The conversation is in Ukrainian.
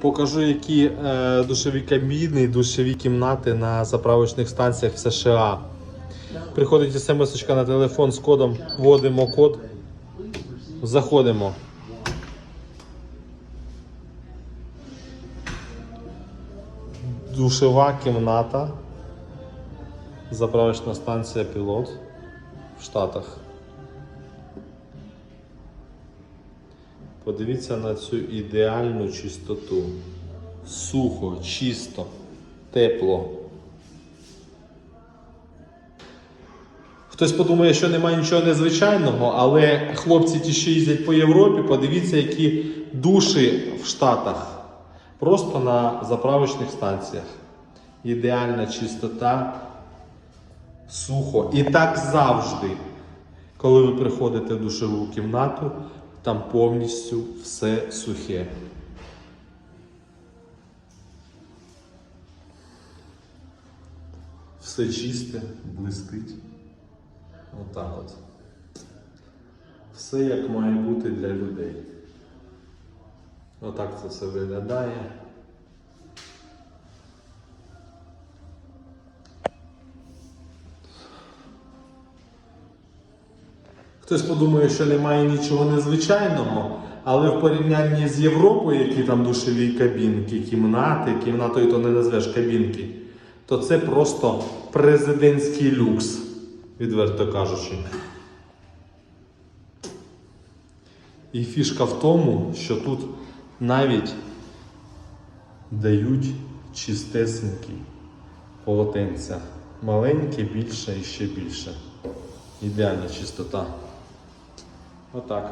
Покажу, які е, душові кабіни і душові кімнати на заправочних станціях в США. Приходить смс на телефон з кодом, вводимо код, заходимо. Душова кімната. Заправочна станція Пілот в Штатах. Подивіться на цю ідеальну чистоту. Сухо, чисто, тепло. Хтось подумає, що немає нічого незвичайного, але хлопці ті, що їздять по Європі, подивіться, які душі в Штатах. Просто на заправочних станціях. Ідеальна чистота, сухо. І так завжди. Коли ви приходите в душову кімнату, там повністю все сухе. Все чисте, блистить. Отак от. Все як має бути для людей. Отак це все виглядає. Хтось подумає, що немає нічого незвичайного, але в порівнянні з Європою, які там душові кабінки, кімнати, кімнатою то не назвеш кабінки, то це просто президентський люкс, відверто кажучи. І фішка в тому, що тут навіть дають чистесенькі полотенця. Маленьке, більше і ще більше. Ідеальна чистота. Отак.